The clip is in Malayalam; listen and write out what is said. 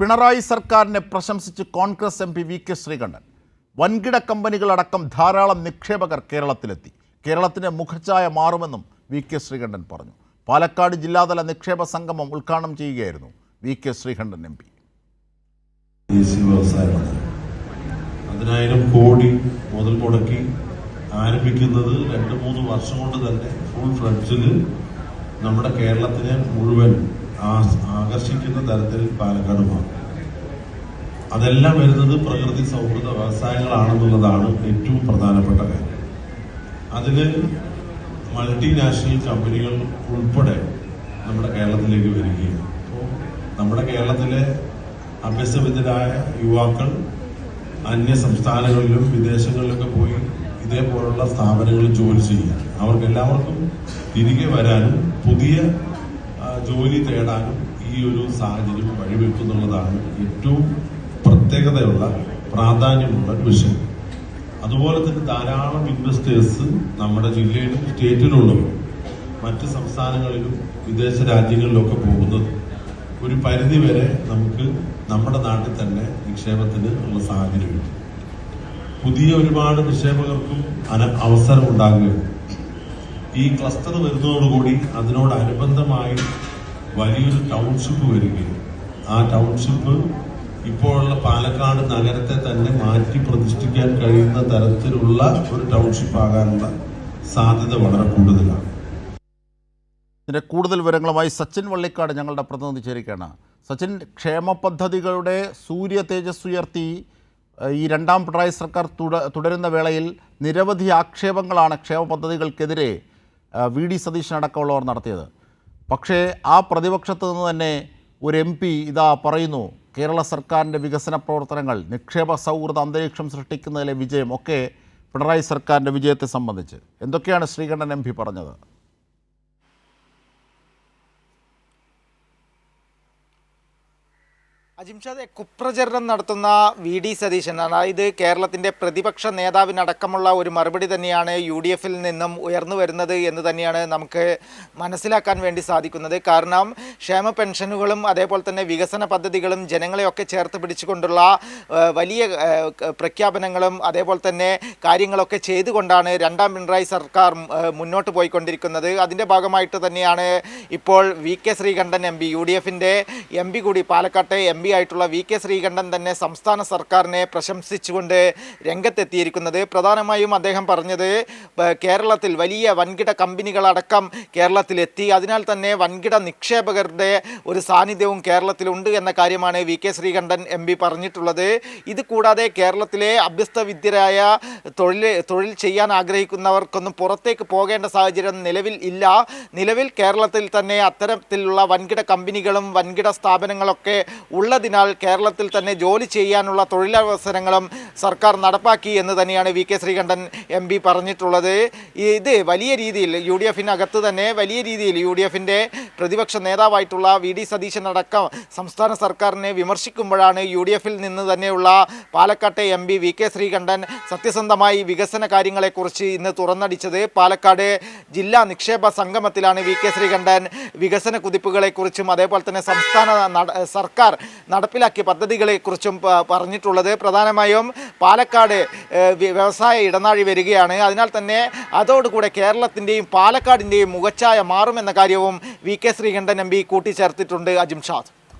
പിണറായി സർക്കാരിനെ പ്രശംസിച്ച് Congress M P V K Sreekandan വൻകിട കമ്പനികളടക്കം ധാരാളം നിക്ഷേപകർ കേരളത്തിലെത്തി. കേരളത്തിന്റെ മുഖച്ഛായ മാറുമെന്നും വി കെ ശ്രീകണ്ഠൻ പറഞ്ഞു. പാലക്കാട് ജില്ലാതല നിക്ഷേപ സംഗമം ഉദ്ഘാടനം ചെയ്യുകയായിരുന്നു V K Sreekandan M P. പതിനായിരം കോടി മുതൽ മുടക്കി ആരംഭിക്കുന്നത് രണ്ട് മൂന്ന് വർഷം കൊണ്ട് തന്നെ ഫുൾ ഫ്ലഡ്ജിൽ നമ്മുടെ കേരളത്തിനെ മുഴുവൻ ആകർഷിക്കുന്ന തരത്തിൽ പാലക്കാട് മാറും അതെല്ലാം വരുന്നത് പ്രകൃതി സൗഹൃദ വ്യവസായങ്ങളാണെന്നുള്ളതാണ് ഏറ്റവും പ്രധാനപ്പെട്ട കാര്യം. അതിൽ മൾട്ടിനാഷണൽ കമ്പനികൾ ഉൾപ്പെടെ നമ്മുടെ കേരളത്തിലേക്ക് വരികയാണ് അപ്പോൾ നമ്മുടെ കേരളത്തിലെ അഭ്യസവിദ്യരായ യുവാക്കൾ അന്യ സംസ്ഥാനങ്ങളിലും വിദേശങ്ങളിലൊക്കെ പോയി ഇതേപോലുള്ള സ്ഥാപനങ്ങളിൽ ജോലി ചെയ്യുക അവർക്ക് എല്ലാവർക്കും തിരികെ വരാനും പുതിയ ജോലി തേടാനും ഈ ഒരു സാഹചര്യം വഴിവെക്കുന്നുള്ളതാണ് ഏറ്റവും പ്രത്യേകതയുള്ള പ്രാധാന്യമുള്ള വിഷയം. അതുപോലെ തന്നെ ധാരാളം ഇൻവെസ്റ്റേഴ്സ് നമ്മുടെ ജില്ലയിലും സ്റ്റേറ്റിലുള്ളവർ മറ്റ് സംസ്ഥാനങ്ങളിലും വിദേശ രാജ്യങ്ങളിലൊക്കെ പോകുന്നത് ഒരു പരിധി വരെ നമുക്ക് നമ്മുടെ നാട്ടിൽ തന്നെ നിക്ഷേപത്തിന് ഉള്ള സാഹചര്യമുണ്ട്. പുതിയ ഒരുപാട് നിക്ഷേപകർക്കും അന- അവസരം ഉണ്ടാകുകയാണ് ഈ ക്ലസ്റ്റർ വരുന്നതോടുകൂടി അതിനോടനുബന്ധമായി വലിയൊരു ടൗൺഷിപ്പ് വരികയും ആ ടൗൺഷിപ്പ് ഇപ്പോഴുള്ള പാലക്കാട് നഗരത്തെ തന്നെ മാറ്റി പ്രതിഷ്ഠിക്കാൻ കഴിയുന്ന തരത്തിലുള്ള ഒരു ടൗൺഷിപ്പ് ആകാനുള്ള സാധ്യത വളരെ കൂടുതലാണ്. ഇതിന്റെ കൂടുതൽ വിവരങ്ങളുമായി സച്ചിൻ വള്ളിക്കാട് ഞങ്ങളുടെ പ്രതിനിധി ചേരുകയാണ്. സച്ചിൻ ക്ഷേമ പദ്ധതികളുടെ സൂര്യ തേജസ് ഉയർത്തി ഈ രണ്ടാം പിണറായി സർക്കാർ തുട തുടരുന്ന വേളയിൽ നിരവധി ആക്ഷേപങ്ങളാണ് ക്ഷേമ പദ്ധതികൾക്കെതിരെ വി ഡി സതീശൻ അടക്കമുള്ളവർ നടത്തിയത്. പക്ഷേ ആ പ്രതിപക്ഷത്തു നിന്ന് തന്നെ ഒരു എം പി ഇതാ പറയുന്നു കേരള സർക്കാരിന്റെ വികസന പ്രവർത്തനങ്ങൾ നിക്ഷേപ സൗഹൃദ അന്തരീക്ഷം സൃഷ്ടിക്കുന്നതിലെ വിജയം ഒക്കെ പിണറായി സർക്കാരിന്റെ വിജയത്തെ സംബന്ധിച്ച്. എന്തൊക്കെയാണ് ശ്രീകണ്ഠൻ എം പി പറഞ്ഞത്? അജിംഷാദെ കുപ്രചരണം നടത്തുന്ന വി ഡി സതീശൻ അതായത് കേരളത്തിന്റെ പ്രതിപക്ഷ നേതാവിനടക്കമുള്ള ഒരു മറുപടി തന്നെയാണ് യു ഡി എഫിൽ നിന്നും ഉയർന്നു വരുന്നത് എന്ന് തന്നെയാണ് നമുക്ക് മനസ്സിലാക്കാൻ വേണ്ടി സാധിക്കുന്നത്. കാരണം ക്ഷേമ പെൻഷനുകളും അതേപോലെ തന്നെ വികസന പദ്ധതികളും ജനങ്ങളെയൊക്കെ ചേർത്ത് പിടിച്ചുകൊണ്ടുള്ള വലിയ പ്രഖ്യാപനങ്ങളും അതേപോലെ തന്നെ കാര്യങ്ങളൊക്കെ ചെയ്തുകൊണ്ടാണ് രണ്ടാം പിണറായി സർക്കാർ മുന്നോട്ട് പോയിക്കൊണ്ടിരിക്കുന്നത്. അതിന്റെ ഭാഗമായിട്ട് തന്നെയാണ് ഇപ്പോൾ V K Sreekandan M P U D എഫിന്റെ എം പി കൂടി പാലക്കാട്ടെ എം പി ആയിട്ടുള്ള വി കെ ശ്രീകണ്ഠൻ തന്നെ സംസ്ഥാന സർക്കാരിനെ പ്രശംസിച്ചുകൊണ്ട് രംഗത്തെത്തിയിരിക്കുന്നത്. പ്രധാനമായും അദ്ദേഹം പറഞ്ഞത് കേരളത്തിൽ വലിയ വൻകിട കമ്പനികളടക്കം കേരളത്തിലെത്തി. അതിനാൽ തന്നെ വൻകിട നിക്ഷേപകരുടെ ഒരു സാന്നിധ്യവും കേരളത്തിലുണ്ട് എന്ന കാര്യമാണ് V K Sreekandan M P പറഞ്ഞിട്ടുള്ളത്. ഇത് കൂടാതെ കേരളത്തിലെ അഭ്യസ്തവിദ്യരായ തൊഴിൽ തൊഴിൽ ചെയ്യാൻ ആഗ്രഹിക്കുന്നവർക്കൊന്നും പുറത്തേക്ക് പോകേണ്ട സാഹചര്യം നിലവിൽ ഇല്ല. നിലവിൽ കേരളത്തിൽ തന്നെ അത്തരത്തിലുള്ള വൻകിട കമ്പനികളും വൻകിട സ്ഥാപനങ്ങളൊക്കെ ഉള്ളതിനാൽ കേരളത്തിൽ തന്നെ ജോലി ചെയ്യാനുള്ള തൊഴിലവസരങ്ങളും സർക്കാർ നടപ്പാക്കി എന്ന് തന്നെയാണ് V K Sreekandan M P പറഞ്ഞിട്ടുള്ളത്. ഇത് വലിയ രീതിയിൽ യു ഡി എഫിനകത്ത് തന്നെ വലിയ രീതിയിൽ യു ഡി എഫിന്റെ പ്രതിപക്ഷ നേതാവായിട്ടുള്ള വി ഡി സതീശൻ അടക്കം സംസ്ഥാന സർക്കാരിനെ വിമർശിക്കുമ്പോഴാണ് യു ഡി എഫിൽ നിന്ന് തന്നെയുള്ള പാലക്കാട്ടെ M P V K Sreekandan സത്യസന്ധമായി വികസന കാര്യങ്ങളെക്കുറിച്ച് ഇന്ന് തുറന്നടിച്ചത്. പാലക്കാട് ജില്ലാ നിക്ഷേപ സംഗമത്തിലാണ് വി കെ ശ്രീകണ്ഠൻ വികസന കുതിപ്പുകളെക്കുറിച്ചും അതേപോലെ തന്നെ സംസ്ഥാന സർക്കാർ നടപ്പിലാക്കിയ പദ്ധതികളെക്കുറിച്ചും പറഞ്ഞിട്ടുള്ളത്. പ്രധാനമായും പാലക്കാട് വ്യവസായ ഇടനാഴി വരികയാണ്. അതിനാൽ തന്നെ അതോടുകൂടെ കേരളത്തിന്റെയും പാലക്കാടിന്റെയും മുഖച്ഛായ മാറുമെന്ന കാര്യവും V K Sreekandan M P കൂട്ടിച്ചേർത്തിട്ടുണ്ട്. Ajimshad.